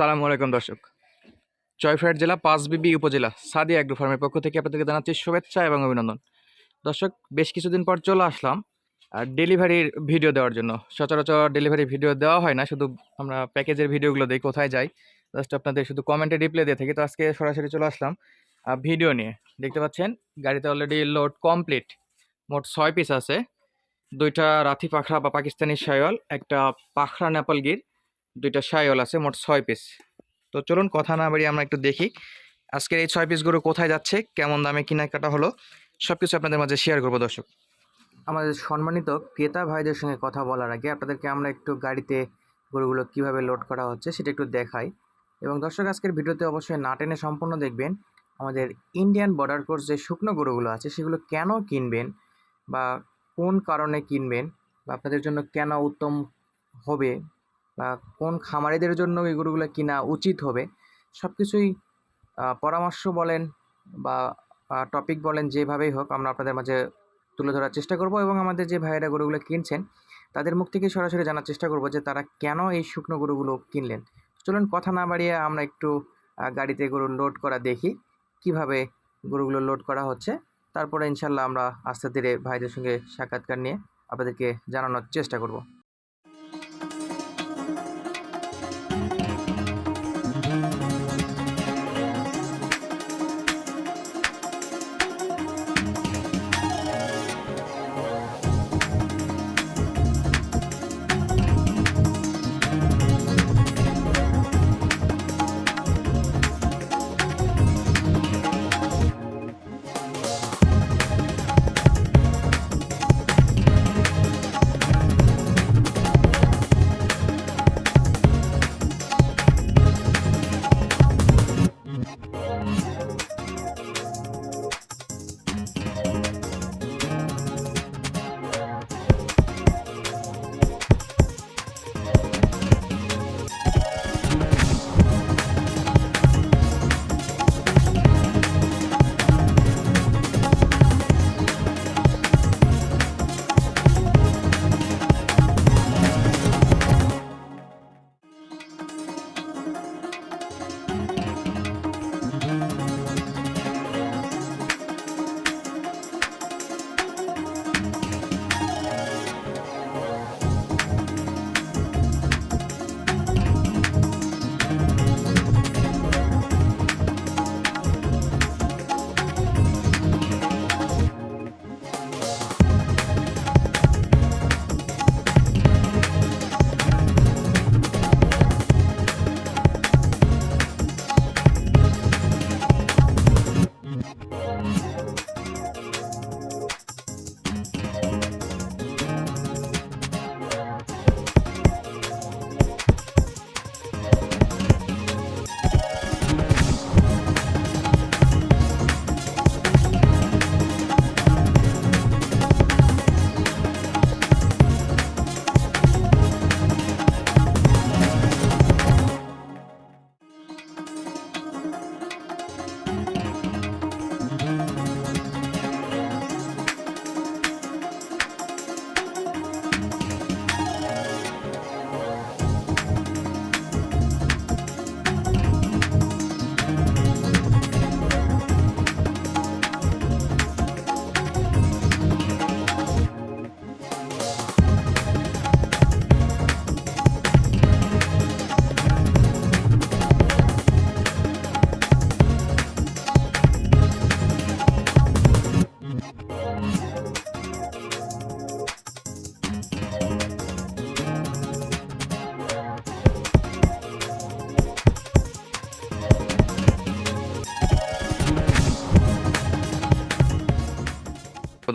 সালামু আলাইকুম দর্শক। জয়ফ্রাট জেলা পাঁচবিবি উপজেলা সাদি অ্যাগ্রো ফার্মের পক্ষ থেকে আপনাদেরকে জানাচ্ছি শুভেচ্ছা এবং অভিনন্দন। দর্শক, বেশ কিছুদিন পর চলে আসলাম, আর ডেলিভারির ভিডিও দেওয়ার জন্য। সচরাচর ডেলিভারি ভিডিও দেওয়া হয় না, শুধু আমরা প্যাকেজের ভিডিওগুলো দিই কোথায় যাই। জাস্ট আপনাদের শুধু কমেন্টে রিপ্লাই দিয়ে থাকি। তো আজকে সরাসরি চলে আসলাম ভিডিও নিয়ে। দেখতে পাচ্ছেন, গাড়িতে অলরেডি লোড কমপ্লিট মোট ছয় পিস আছে। দুইটা রাথি পাখরা বা পাকিস্তানি শায়ল, একটা পাখরা নেপালগির দুইটা শায়ল আছে, মোট ছয় পিস তো চলুন কথা না বাড়িয়ে আমরা একটু দেখি, আজকের এই ছয় পিসগুলো কোথায় যাচ্ছে, কেমন দামে কেনাকাটা হলো সব কিছু আপনাদের মাঝে শেয়ার করব দর্শক। আমাদের সম্মানিত ক্রেতা ভাইদের সঙ্গে কথা বলার আগে আপনাদেরকে আমরা একটু গাড়িতে গরুগুলো কীভাবে লোড করা হচ্ছে সেটা একটু দেখাই। এবং দর্শক, আজকের ভিডিওতে অবশ্যই না টেনে সম্পূর্ণ দেখবেন, আমাদের ইন্ডিয়ান বর্ডার কোর্স যে শুকনো গরুগুলো আছে, সেগুলো কেন কিনবেন বা কোন কারণে কিনবেন বা আপনাদের জন্য কেন উত্তম হবে বা কোন খামারিদের জন্য এই গরুগুলো কিনা উচিত হবে সব কিছুই পরামর্শ বলেন বা টপিক বলেন যেভাবেই হোক আমরা আপনাদের মাঝে তুলে ধরার চেষ্টা করব এবং আমাদের যে ভাইয়েরা গরুগুলো কিনছেন, তাদের মুখ থেকে সরাসরি জানার চেষ্টা করব যে তারা কেন এই শুকনো গরুগুলো কিনলেন। চলুন কথা না বাড়িয়ে আমরা একটু গাড়িতে গরু লোড করা দেখি, কীভাবে গরুগুলো লোড করা হচ্ছে। তারপরে ইনশাল্লাহ আমরা আস্তে ধীরে ভাইদের সঙ্গে সাক্ষাৎকার নিয়ে আপনাদেরকে জানানোর চেষ্টা করব।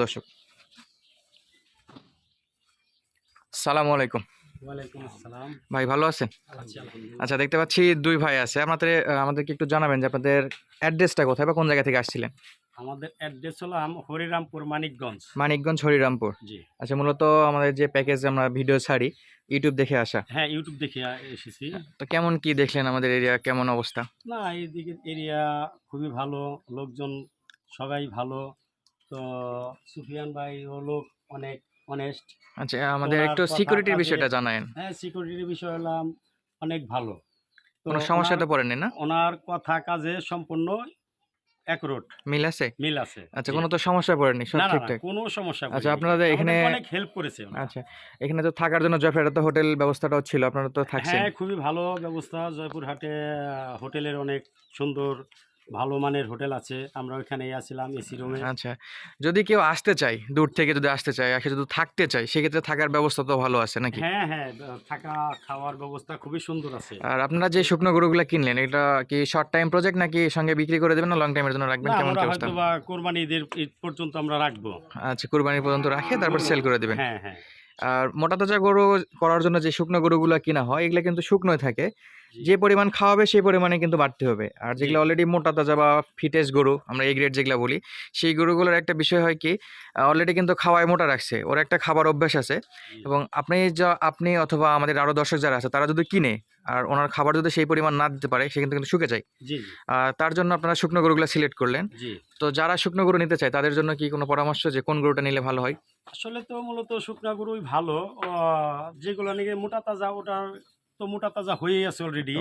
দর্শক। সালামু আলাইকুম। ভাই ভালো আছেন আচ্ছা দেখতে পাচ্ছি দুই ভাই আছে। আপনাদের আমাদেরকে একটু জানাবেন যে আপনাদের অ্যাড্রেসটা কোথায় বা কোন জায়গা থেকে আসছিলেন? আমাদের অ্যাড্রেস হলো হরিরামপুর মানিকগঞ্জ। মানিকগঞ্জ হরিরামপুর। জি। আচ্ছা মূলত আমাদের যে প্যাকেজ আমরা ভিডিও ছাড়ি ইউটিউব দেখে আসা। হ্যাঁ ইউটিউব দেখে এসেছি। তো কেমন কি দেখলেন আমাদের এরিয়া কেমন অবস্থা? না এইদিকে এরিয়া খুবই ভালো লোকজন সবাই ভালো। তো সুফিয়ান ভাই ও লোক অনেক অনেস্ট আচ্ছা আমাদের একটু সিকিউরিটির বিষয়টা জানায়েন। হ্যাঁ সিকিউরিটির বিষয় হলাম অনেক ভালো। কোনো সমস্যা তো পড়েনি না? ওনার কথা কাজে সম্পূর্ণ একরোট মিল আছে? মিল আছে। আচ্ছা কোনো তো সমস্যা পড়েনি সব ঠিকঠাক? কোনো সমস্যা আচ্ছা, করিনি। আপনাদের এখানে- অনেক হেল্প করেছে আচ্ছা এখানে তো থাকার জন্য জয়ফ্রেডে তো হোটেল ব্যবস্থাটাও ছিল আপনারা তো থাকছেন। হ্যাঁ খুবই ভালো ব্যবস্থা। জয়পুরহাটে হোটেলের অনেক সুন্দর ভালো মানের হোটেল আছে আমরা ওইখানেই আছিলাম এসি রুমে আচ্ছা যদি কেউ আসতে চায় দূর থেকে যদি আসতে চায় এসে যদি থাকতে চায় সেক্ষেত্রে থাকার ব্যবস্থা তো ভালো আছে নাকি? হ্যাঁ হ্যাঁ থাকা খাওয়ার ব্যবস্থা খুবই সুন্দর আছে। আর আপনারা যে শুকনো গরুগুলো কিনলেন এটা কি শর্ট টাইম প্রজেক্ট নাকি সঙ্গে বিক্রি করে দেবেন না লং টাইমের জন্য রাখবেন? কেমন কি অবস্থা? বা কোরবানি ঈদের ঈদ পর্যন্ত আমরা রাখব। আচ্ছা কুরবানি পর্যন্ত রাখে তারপর সেল করে দেবেন। হ্যাঁ হ্যাঁ। আর মোটা তাজা গরু করার জন্য যে শুকনো গরুগুলো কিনা হয় এগুলো কিন্তু শুকনোই থাকে। যে পরিমাণ খাওয়াবে সেই পরিমাণে কিন্তু বাড়তে হবে। আর যেগুলো অলরেডি মোটা তাজা বা ফিটেস গরু আমরা এই গ্রেড যেগুলো বলি সেই গরুগুলোর একটা বিষয় হয় কি অলরেডি কিন্তু খাওয়ায় মোটা রাখছে। ওর একটা খাবার অভ্যাস আছে এবং আপনি যা আপনি অথবা আমাদের আরও দর্শক যারা আছে তারা যদি কিনে আর ওনার খাবার যদি সেই পরিমাণ না দিতে পারে সে কিন্তু কিন্তু শুকে যায়। আর তার জন্য আপনারা শুকনো গরুগুলো সিলেক্ট করলেন। তো যারা শুকনো গরু নিতে চায় তাদের জন্য কি কোনো পরামর্শ যে কোন গরুটা নিলে ভালো হয়? আসলে তো মূলত শুকনা গরুই ভালো। যেগুলো নাকি মোটা তাজা ওটার তো মোটা তাজা হয়েই আছে অলরেডি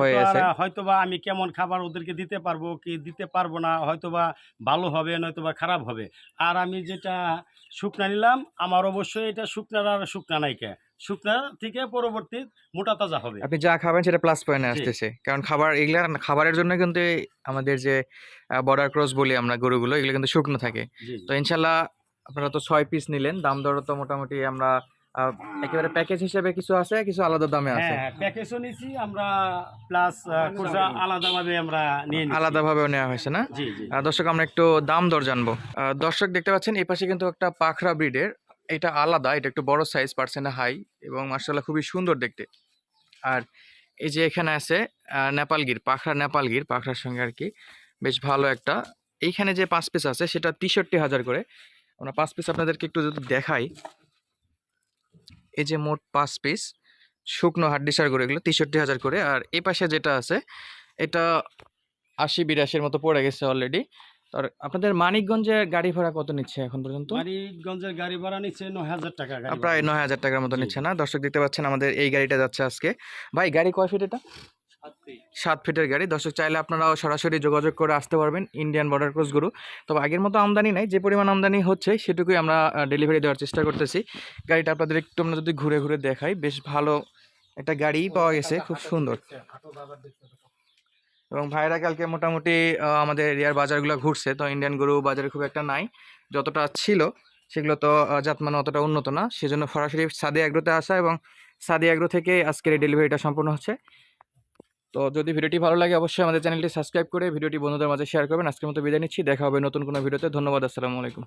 হয়ে হয়তোবা আমি কেমন খাবার ওদেরকে দিতে পারব কি দিতে পারব না হয়তোবা ভালো হবে নয়তোবা খারাপ হবে। আর আমি যেটা শুকনা নিলাম আমার অবশ্যই এটা শুকনার আর শুকনা নাইকা শুকনা থেকে পরবর্তী মোটা তাজা হবে। আপনি যা খাবেন সেটা প্লাস পয়েন্টে আসতেছে। কারণ খাবার এগুলা খাবারের জন্য কিন্তু আমাদের যে বর্ডার ক্রস বলি আমরা গরুগুলো এগুলো কিন্তু শুকনো থাকে। তো ইনশাল্লাহ আপনারা তো ছয় পিস নিলেন দাম দর তো মোটামুটি আমরা একেবারে প্যাকেজ হিসেবে কিছু আছে কিছু আলাদা দামে আছে? হ্যাঁ প্যাকেজও নিছি আমরা প্লাস খোঁজা আলাদাভাবে আমরা নিয়ে নিচ্ছি। আলাদাভাবেও নেওয়া হয়েছে না? জি জি। দর্শক আমরা একটু দাম দর জানব। দর্শক দেখতে পাচ্ছেন এই পাশে কিন্তু একটা পাখরা ব্রিডের এটা আলাদা এটা একটু বড় সাইজ পার্সেন্ট হাই এবং মার্শাল্লাহ খুবই সুন্দর দেখতে। আর এই যে এখানে আছে নেপালগির পাখরা নেপালগির পাখরার সঙ্গে আর কি বেশ ভালো একটা। এইখানে যে পাঁচ পিস আছে সেটা তেষট্টি হাজার করে। আমরা পাঁচ পিস আপনাদেরকে একটু যদি দেখাই এই যে মোট পাঁচ পিস শুকনো হাড্ডিসার করে এগুলো তেষট্টি হাজার করে। আর এই পাশে যেটা আছে এটা আশি বিরাশির মতো পড়ে গেছে অলরেডি আর আপনাদের মানিকগঞ্জে গাড়ি ভাড়া কত নিচ্ছে এখন পর্যন্ত? মানিকগঞ্জের গাড়ি ভাড়া নিচ্ছে নয় হাজার টাকা প্রায়। নয় হাজার টাকার মতো নিচ্ছে না। দর্শক দেখতে পাচ্ছেন আমাদের এই গাড়িটা যাচ্ছে আজকে। ভাই গাড়ি কয় ফিট এটা? সাত ফিটের গাড়ি। দর্শক, চাইলে আপনারাও সরাসরি যোগাযোগ করে আসতে পারবেন ইন্ডিয়ান বর্ডার ক্রস গরু তবে আগের মতো আমদানি নাই, যে পরিমাণ আমদানি হচ্ছে সেটুকুই আমরা ডেলিভারি দেওয়ার চেষ্টা করতেছি। গাড়িটা আপনাদের একটু আমরা যদি ঘুরে ঘুরে দেখাই, বেশ ভালো একটা গাড়ি পাওয়া গেছে, খুব সুন্দর। এবং ভাইরা কালকে মোটামুটি আমাদের এরিয়ার বাজারগুলো ঘুরছে, তো ইন্ডিয়ান গরু বাজারে খুব একটা নাই। যতটা ছিল, সেগুলো তো জাতমান অতটা উন্নত না। সেজন্য সরাসরি সাদি অ্যাগ্রোতে আসা এবং সাদি অ্যাগ্রো থেকে আজকের এই ডেলিভারিটা সম্পূর্ণ হচ্ছে। তো যদি ভিডিওটি ভালো লাগে, অবশ্যই আমাদের চ্যানেলটি সাবস্ক্রাইব করে ভিডিওটি বন্ধুদের মাঝে শেয়ার করবেন। আজকের মতো বিদায় নিচ্ছি। দেখা হবে নতুন কোনো ভিডিওতে। ধন্যবাদ। আসসালামু আলাইকুম।